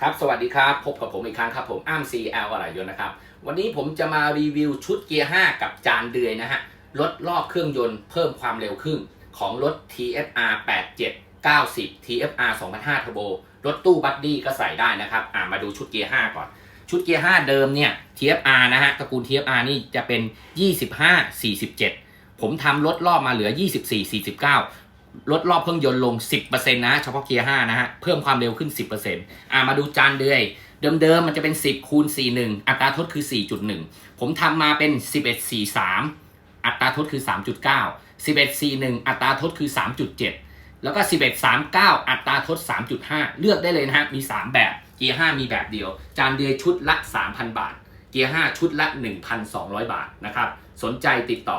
ครับ สวัสดีครับ พบกับผมอีกครั้งครับ ผมอ้าม CL อะไรยนนะครับ วันนี้ผมจะมารีวิวชุดเกียร์ 5 กับจานเดือยนะฮะลดรอบเครื่องยนต์เพิ่มความเร็วขึ้นของรถ TFR 87 90 TFR 2005 Turbo รถตู้บัดดี้ก็ใส่ได้นะครับ อ่ามาดูชุดเกียร์ 5 ก่อน ชุดเกียร์ 5 เดิมเนี่ย TFR นะฮะ ตระกูล TFR นี่จะเป็น 25 47 ผมทำลดรอบมาเหลือ 24 49 ลดรอบเครื่องยนต์ลง 10%นะเฉพาะเกียร์5นะฮะ เพิ่มความเร็วขึ้น 10%อ่ามาดูจานเดือย เดิมๆมันจะเป็น 10คูณ41 อัตราทดคือ 4.1 ผมทำมาเป็น 11.43 อัตราทดคือ 3.9 11.41 อัตราทดคือ 3.7 แล้วก็ 11.39 อัตราทด 3.5 เลือกได้เลยนะฮะ มี 3 แบบ เกียร์ 5 มีแบบเดียว จานเดือยชุดละ 3,000 บาท เกียร์ 5 ชุดละ 1,200 บาทนะครับ สนใจติดต่อ